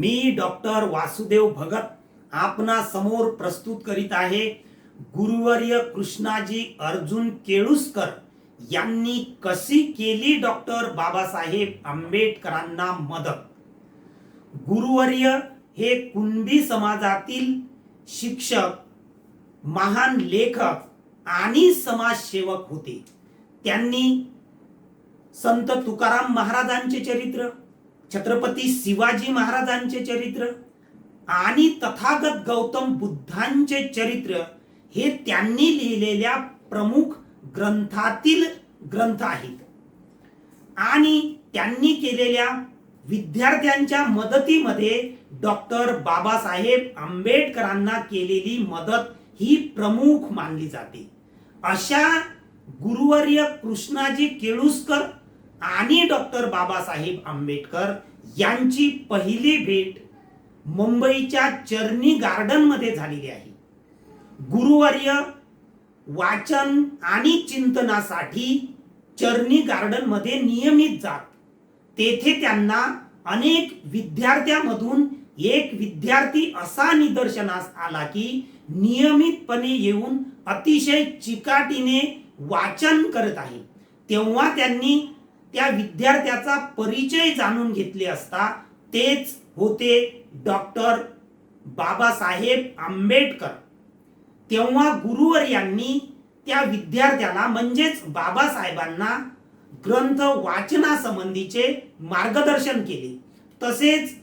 मी doctor Vasudev Bhagat आपणा समोर प्रस्तुत करीत आहे गुरुवर्य कृष्णाजी अर्जुन केळुसकर यांनी कशी केली डॉक्टर बाबासाहेब आंबेडकरांना मदत? गुरुवर्य हे कुणबी समाजातील शिक्षक महान लेखक आणि समाजसेवक होते. त्यांनी संत तुकाराम महाराजांचे चरित्र छत्रपती शिवाजी महाराजांचे चरित्र आणि तथागत गौतम बुद्धांचे चरित्र हे त्यांनी लिहिलेल्या प्रमुख ग्रंथातील ग्रंथ आहेत. आणि त्यांनी केलेल्या विद्यार्थ्यांच्या मदतीमध्ये डॉक्टर बाबासाहेब आंबेडकरांना केलेली मदत ही प्रमुख मानली जाते. अशा गुरुवर्य कृष्णाजी केळुसकर आणि डॉक्टर बाबासाहेब आंबेडकर यांची पहिली भेट मुंबईच्या चर्नी गार्डनमध्ये झालेली आहे. गुरुवर्य वाचन आणि चिंतनासाठी चर्नी गार्डनमध्ये नियमित जात. तेथे त्यांना अनेक विद्यार्थ्यांमधून एक विद्यार्थी असा निदर्शनास आला की नियमितपणे येऊन अतिशय चिकाटीने वाचन करत आहे. तेव्हा त्यांनी त्या विद्यार्थ्याचा परिचय जाणून घेतले असता तेच होते डॉक्टर बाबासाहेब आंबेडकर. तेव्हा गुरुवर यांनी त्या विद्यार्थ्याला म्हणजेच बाबासाहेबांना ग्रंथ वाचनासंबंधीचे मार्गदर्शन केले. तसेच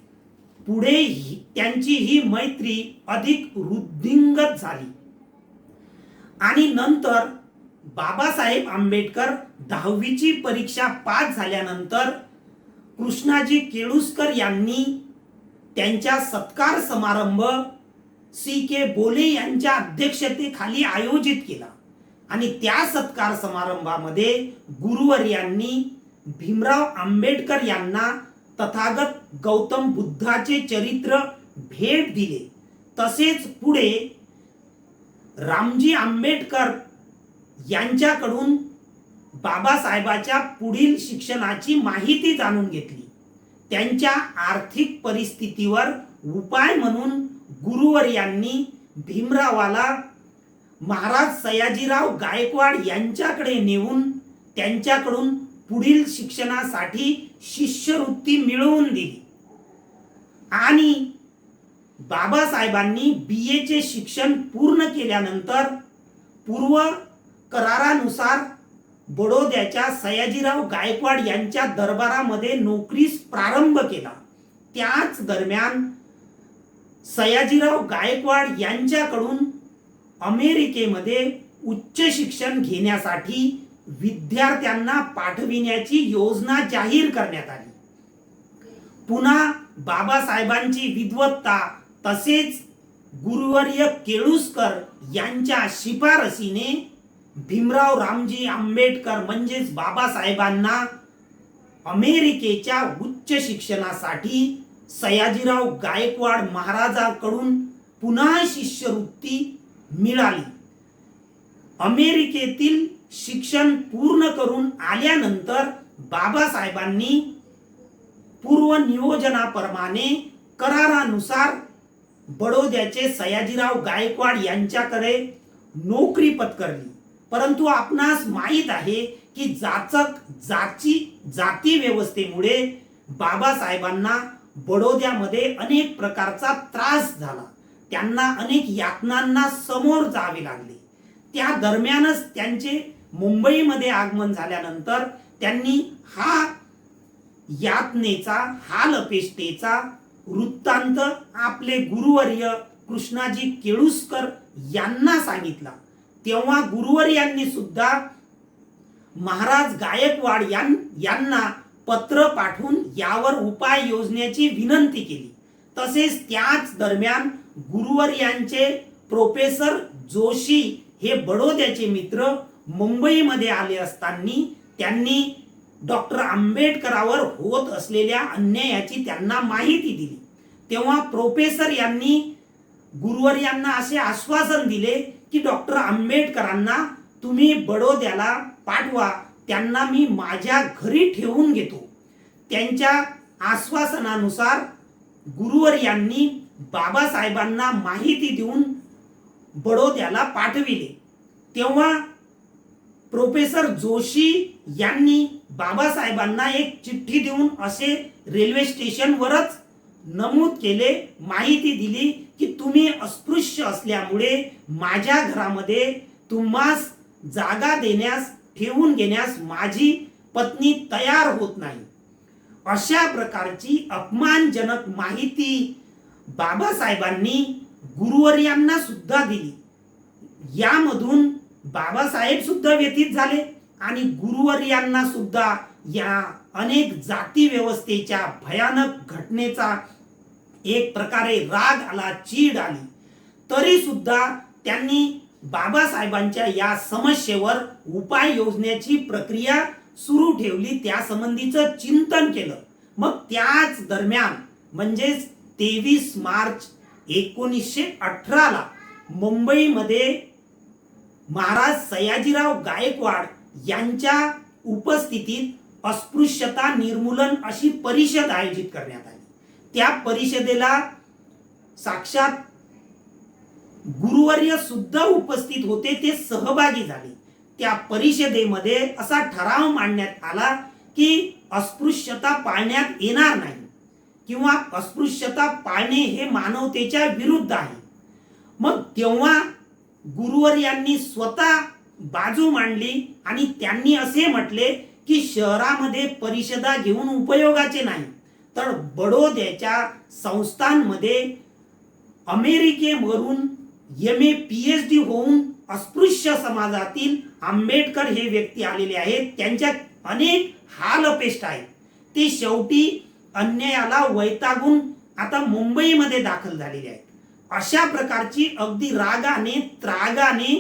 पुढे ही- त्यांची ही मैत्री अधिक वृद्धिंगत झाली. आणि नंतर बाबासाहेब आंबेडकर दहावीची परीक्षा पास झाल्यानंतर कृष्णाजी केळुसकर यांनी त्यांच्या सत्कार समारंभ सी के बोले यांच्या अध्यक्षतेखाली आयोजित केला. आणि त्या सत्कार समारंभामध्ये गुरुवर यांनी भीमराव आंबेडकर यांना तथागत गौतम बुद्धाचे चरित्र भेट दिले. तसेच पुढे रामजी आंबेडकर यांच्याकडून बाबासाहेबाच्या पुढील शिक्षणाची माहिती जाणून घेतली. त्यांच्या आर्थिक परिस्थितीवर उपाय म्हणून गुरुवर यांनी भीमरावाला महाराज सयाजीराव गायकवाड यांच्याकडे नेऊन त्यांच्याकडून पुढील शिक्षणासाठी शिष्यवृत्ती मिळवून दिली. आणि बाबासाहेबांनी बी एचे शिक्षण पूर्ण केल्यानंतर पूर्व करारानुसार बडोद्याच्या सयाजीराव गायकवाड यांच्या दरबारामध्ये नोकरीस प्रारंभ केला. त्याच दरम्यान सयाजीराव गायकवाड यांच्याकडून अमेरिकेमध्ये उच्च शिक्षण घेण्यासाठी विद्यार्थ्यांना पाठविण्याची योजना जाहीर करण्यात आली. पुन्हा बाबासाहेबांची विद्वत्ता तसेच गुरुवर्य केळुसकर यांच्या शिफारसीने भीमराव रामजी आंबेडकर म्हणजेच बाबासाहेबांना अमेरिकेच्या उच्च शिक्षणासाठी सयाजीराव गायकवाड महाराजाकडून पुन्हा शिष्यवृत्ती मिळाली. अमेरिकेतील शिक्षण पूर्ण करून आल्यानंतर बाबासाहेबांनी पूर्व नियोजनाप्रमाणे करारानुसार बडोद्याचे सयाजीराव गायकवाड यांच्याकडे नोकरी पत्करली. परंतु आपणास माहीत आहे की जाचक जाची जाती व्यवस्थेमुळे बाबासाहेबांना बडोद्यामध्ये अनेक प्रकारचा त्रास झाला. त्यांना अनेक यातनांना समोर जावे लागले. त्या दरम्यानच त्यांचे मुंबईमध्ये आगमन झाल्यानंतर त्यांनी हा यातनेचा हालपेष्टेचा वृत्तांत आपले गुरुवर्य कृष्णाजी केळुसकर यांना सांगितला. तेव्हा गुरुवर यांनी सुद्धा महाराज गायकवाड यां यांना पत्र पाठवून यावर उपाय योजण्याची विनंती केली. तसेच त्याच दरम्यान गुरुवर यांचे प्रोफेसर जोशी हे बडोद्याचे मित्र मुंबईमध्ये आले असताना त्यांनी डॉक्टर आंबेडकरावर होत असलेल्या अन्यायाची त्यांना माहिती दिली. तेव्हा प्रोफेसर यांनी गुरुवर यांना असे आश्वासन दिले की डॉक्टर आंबेडकरांना तुम्ही बडोद्याला पाठवा त्यांना मी माझ्या घरी ठेवून घेतो. त्यांच्या आश्वासनानुसार गुरुवर यांनी बाबासाहेबांना माहिती देऊन बडोद्याला पाठविले. तेव्हा प्रोफेसर जोशी यांनी बाबासाहेबांना एक चिठ्ठी देऊन असे रेल्वे स्टेशनवरच नमूद केले माहिती दिली की तुम्ही अस्पृश्य असल्यामुळे माझ्या घरामध्ये तुम्हास जागा देण्यास ठेवून घेण्यास माझी पत्नी तयार होत नाही. अशा प्रकारची अपमानजनक माहिती बाबासाहेबांनी गुरुवर्यांना सुद्धा दिली. यामधून बाबासाहेब सुद्धा व्यतीत झाले आणि गुरुवर्यांना सुद्धा या अनेक जाती व्यवस्थेच्या भयानक घटनेचा एक प्रकारे राग आला चीड आली. तरी सुद्धा त्यांनी बाबासाहेबांच्या या समस्येवर उपाय योजण्याची प्रक्रिया सुरू ठेवली. त्या संबंधीचं चिंतन केलं. मग त्याच दरम्यान म्हणजेच तेवीस मार्च एकोणीसशे अठराला मुंबईमध्ये महाराज सयाजीराव गायकवाड यांच्या उपस्थितीत अस्पृश्यता निर्मूलन अशी परिषद आयोजित करण्यात आली. त्या परिषदेला साक्षात गुरुवर्य सुद्धा उपस्थित होते ते सहभागी झाले. त्या परिषदेमध्ये असा ठराव मांडण्यात आला की अस्पृश्यता पाळण्यात येणार नाही किंवा अस्पृश्यता पाळणे हे मानवतेच्या विरुद्ध आहे. मग तेव्हा गुरुवर यांनी स्वतः बाजू मांडली आणि त्यांनी असे म्हटले की शहरामध्ये परिषदा घेऊन उपयोगाचे नाही तर बडोद्याच्या संस्थांमध्ये अमेरिकेवरून M A P H D होऊन अस्पृश्य समाजातील आंबेडकर हे व्यक्ती आलेले आहेत. त्यांच्यात अनेक हाल अपेष्ट आहेत. ते शेवटी अन्यायाला वैतागून आता मुंबईमध्ये दाखल झालेले आहेत. अशा प्रकारची अगदी रागाने त्रागाने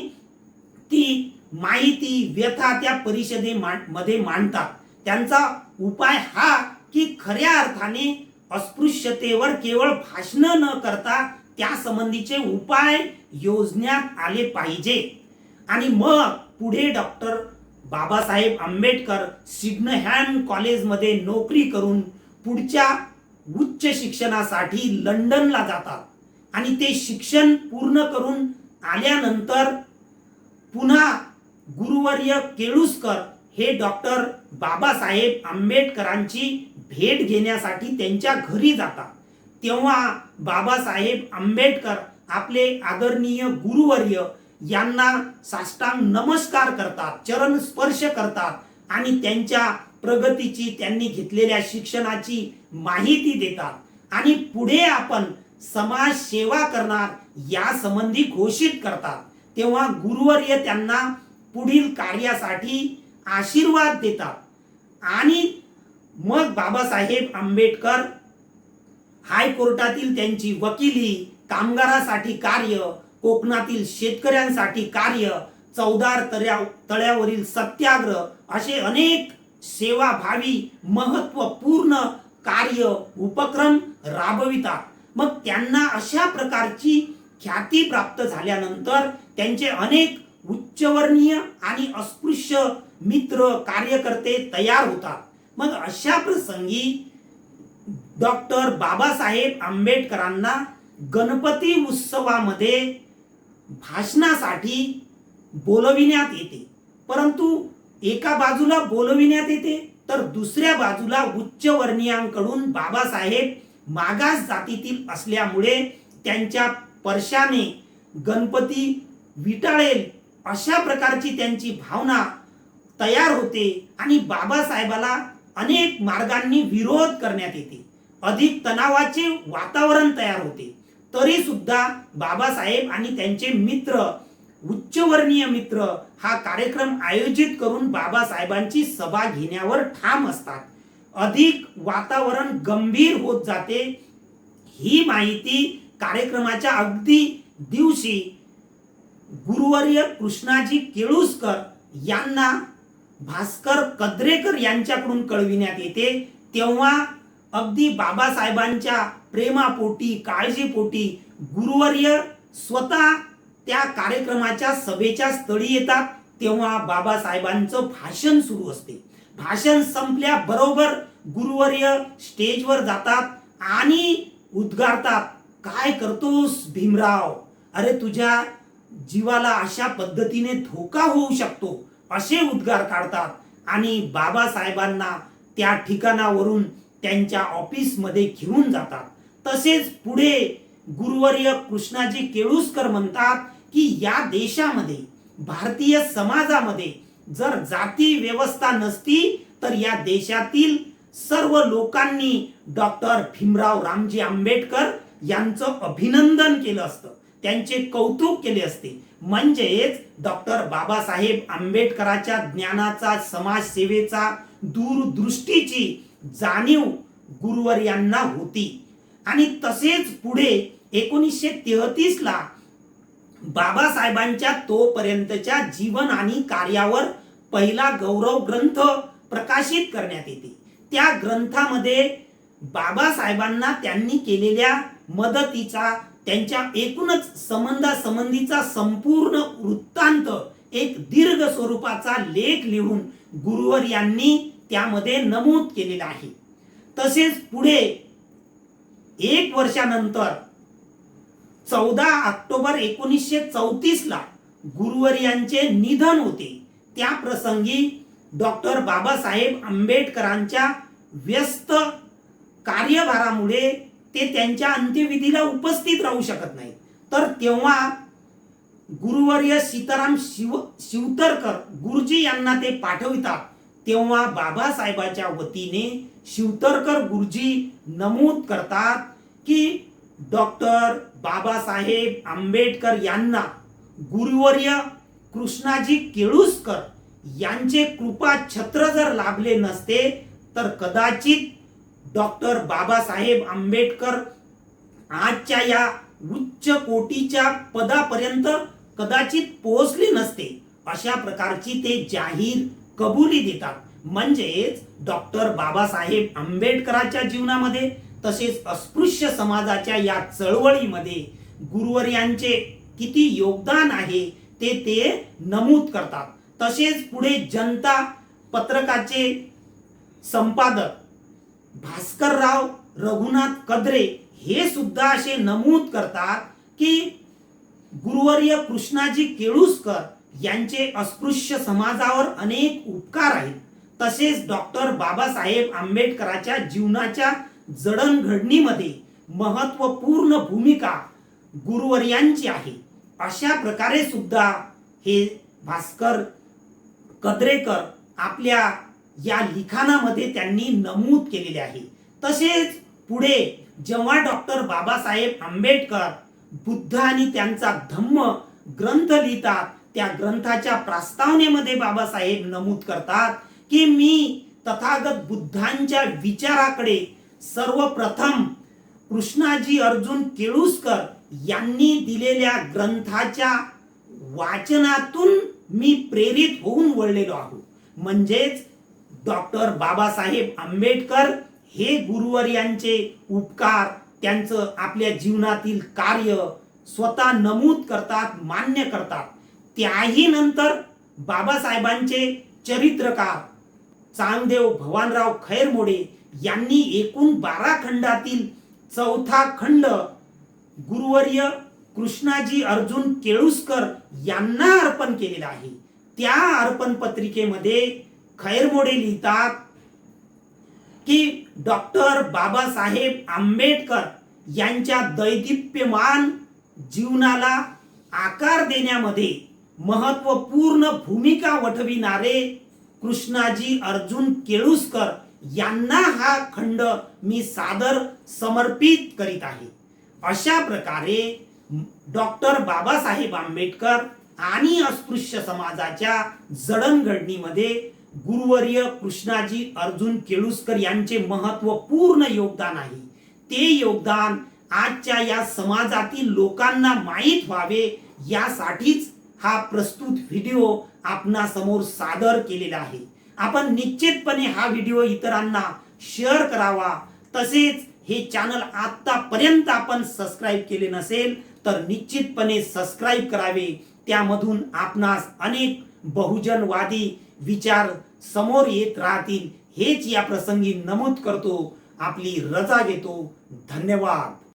ती माहिती व्यथा त्या परिषदे मध्ये मांडतात. त्यांचा उपाय हा की खऱ्या अर्थाने अस्पृश्यतेवर केवळ भाषण न करता त्या संबंधीचे उपाय योजण्यात आले पाहिजे. आणि मग पुढे डॉक्टर बाबासाहेब आंबेडकर सिग्नहॅम कॉलेजमध्ये नोकरी करून पुढच्या उच्च शिक्षणासाठी लंडनला जातात. आणि ते शिक्षण पूर्ण करून आल्यानंतर पुन्हा गुरुवर्य केळुसकर हे डॉक्टर बाबासाहेब आंबेडकरांची भेट घेण्यासाठी त्यांच्या घरी जातात. तेव्हा बाबासाहेब आंबेडकर आपले आदरणीय गुरुवर्य यांना साष्टांग नमस्कार करतात चरण स्पर्श करतात आणि त्यांच्या प्रगतीची त्यांनी घेतलेल्या शिक्षणाची माहिती देतात. आणि पुढे आपण समाज सेवा करणार या संबंधी घोषित करतात. तेव्हा गुरुवर्य त्यांना पुढील कार्यासाठी आशीर्वाद देतात. आणि मग बाबासाहेब आंबेडकर हायकोर्टातील त्यांची वकिली कामगारासाठी कार्य कोकणातील शेतकऱ्यांसाठी कार्य चौदार तऱ्या तळ्यावरील सत्याग्रह असे अनेक सेवाभावी महत्त्वपूर्ण कार्य उपक्रम राबवितात. मग त्यांना अशा प्रकारची ख्याती प्राप्त झाल्यानंतर त्यांचे अनेक उच्चवर्णीय आणि अस्पृश्य मित्र कार्यकर्ते तयार होतात. मग अशा प्रसंगी डॉक्टर बाबासाहेब आंबेडकरांना गणपती उत्सवामध्ये भाषणासाठी बोलविण्यात येते. परंतु एका बाजूला बोलविण्यात येते तर दुसऱ्या बाजूला उच्चवर्णीयांकडून बाबासाहेब मागास जातीतील असल्यामुळे त्यांच्या परशाने गणपती विटाळेल अशा प्रकारची त्यांची भावना तयार होते आणि बाबासाहेबाला अनेक मार्गांनी विरोध करण्यात येते. अधिक तणावाचे वातावरण तयार होते. तरी सुद्धा बाबासाहेब आणि त्यांचे मित्र उच्चवर्णीय मित्र हा कार्यक्रम आयोजित करून बाबासाहेबांची सभा घेण्यावर ठाम असतात. अधिक वातावरण गंभीर होत जाते. ही माहिती कार्यक्रमाच्या अगदी दिवशी गुरुवर्य कृष्णाजी केळुसकर यांना भास्कर कद्रेकर यांच्याकडून कळविण्यात येते तेव्हा अगदी बाबासाहेबांच्या प्रेमापोटी काळजीपोटी गुरुवर्य स्वतः त्या कार्यक्रमाच्या सभेच्या स्थळी येतात तेव्हा बाबासाहेबांचं भाषण सुरू असते. भाषण संपल्याबरोबर गुरुवर्य स्टेजवर जातात आणि उद्गारतात काय करतोस भीमराव? अरे तुझ्या जीवाला अशा पद्धतीने धोका होऊ शकतो. असे उद्गार काढतात. आणि बाबासाहेबांना त्या ठिकाणावरून त्यांच्या ऑफिसमध्ये घेऊन जातात. तसेच पुढे गुरुवर्य कृष्णाजी केळुसकर म्हणतात की या देशामध्ये भारतीय समाजामध्ये जर जाती व्यवस्था नसती तर या देशातील सर्व लोकांनी डॉक्टर भीमराव रामजी आंबेडकर यांचं अभिनंदन केलं असतं. त्यांचे कौतुक केले असते. म्हणजेच डॉक्टर बाबासाहेब आंबेडकराच्या ज्ञानाचा समाजसेवेचा दूरदृष्टीची जाणीव गुरुवर यांना होती. आणि तसेच पुढे एकोणीसशे तेहतीसला बाबासाहेबांच्या तोपर्यंतच्या जीवन आणि कार्यावर पहिला गौरव ग्रंथ प्रकाशित करण्यात येते. त्या ग्रंथामध्ये बाबासाहेबांना त्यांनी केलेल्या मदतीचा त्यांच्या एकूणच संबंधासंबंधीचा संपूर्ण वृत्तांत एक दीर्घ स्वरूपाचा लेख लिहून गुरुवर यांनी त्यामध्ये नमूद केलेला आहे. तसेच पुढे एक वर्षानंतर चौदा ऑक्टोबर एकोणीसशे चौतीसला गुरुवर यांचे निधन होते. त्या प्रसंगी डॉक्टर बाबासाहेब आंबेडकरांच्या व्यस्त कार्यभारामुळे ते त्यांच्या अंत्यविधीला उपस्थित राहू शकत नाही. तर तेव्हा गुरुवर्य सीताराम शिव शिवतरकर गुरुजी यांना ते पाठवितात. तेव्हा बाबासाहेबाच्या वतीने शिवतरकर गुरुजी नमूद करतात की डॉक्टर बाबासाहेब आंबेडकर यांना गुरुवर्य कृष्णाजी केळुसकर यांचे कृपा छत्र जर लाभले नसते तर कदाचित डॉक्टर बाबासाहेब आंबेडकर आजच्या या उच्च कोटीच्या पदापर्यंत कदाचित पोहोचले नसते. अशा प्रकारची ते जाहीर कबुली देतात. म्हणजेच डॉक्टर बाबासाहेब आंबेडकरांच्या जीवनामध्ये तसेच अस्पृश्य समाजाच्या या चळवळीमध्ये गुरुवर्यांचे किती योगदान आहे ते ते नमूद करतात. तसेच पुढे जनता पत्रकाचे संपादक भास्करराव रघुनाथ कद्रे हे सुद्धा असे नमूद करतात की गुरुवर्य कृष्णाजी केळुसकर यांचे अस्पृश्य समाजावर अनेक उपकार आहेत. तसेच डॉक्टर बाबासाहेब आंबेडकरांच्या जीवनाच्या जडणघडणीमध्ये महत्त्वपूर्ण भूमिका गुरुवर्यांची आहे. अशा प्रकारे सुद्धा हे भास्कर कद्रेकर आपल्या या लिखाणामध्ये त्यांनी नमूद केलेले आहे. तसेच पुढे जेव्हा डॉक्टर बाबासाहेब आंबेडकर बुद्ध आणि त्यांचा धम्म ग्रंथ लिहितात त्या ग्रंथाच्या प्रस्तावनेमध्ये बाबासाहेब नमूद करतात की मी तथागत बुद्धांच्या विचाराकडे सर्वप्रथम कृष्णाजी अर्जुन केळुसकर यांनी दिलेल्या ग्रंथाच्या वाचनातून मी प्रेरित होऊन वळलेलो आहोत म्हणजेच डॉक्टर बाबासाहेब आंबेडकर हे गुरुवर यांचे उपकार त्यांचं आपल्या जीवनातील कार्य स्वतः नमूद करतात मान्य करतात. त्याही नंतर बाबासाहेबांचे चरित्रकार चांगदेव भवानराव खैरमोडे यांनी एकूण बारा खंडातील चौथा खंड गुरुवर्य कृष्णाजी अर्जुन केळुसकर यांना अर्पण केलेला आहे. त्या अर्पण पत्रिकेमध्ये खैरमोडे लिहितात की डॉक्टर बाबासाहेब आंबेडकर यांच्या दैदिप्यमान जीवनाला आकार देण्यामध्ये महत्त्वपूर्ण भूमिका वठविणारे कृष्णाजी अर्जुन केळुसकर यांना हा खंड मी सादर समर्पित करीत आहे. अशा प्रकारे डॉक्टर बाबासाहेब आंबेडकर आणि अस्पृश्य समाजाच्या जडणघडणीमध्ये गुरुवर्य कृष्णाजी अर्जुन केळुसकर यांचे महत्त्वपूर्ण योगदान आहे. ते योगदान आजच्या या समाजातील लोकांना माहीत व्हावे यासाठीच हा प्रस्तुत व्हिडिओ आपणासमोर सादर केलेला आहे. आपण निश्चितपणे हा व्हिडिओ इतरांना शेअर करावा. तसेच हे चॅनल आतापर्यंत आपण सबस्क्राईब केले नसेल तर निश्चितपणे सबस्क्राईब करावे. त्यामधून आपणास अनेक बहुजनवादी विचार समोर येत राहतील हेच या प्रसंगी नमूद करतो. आपली रजा घेतो. धन्यवाद.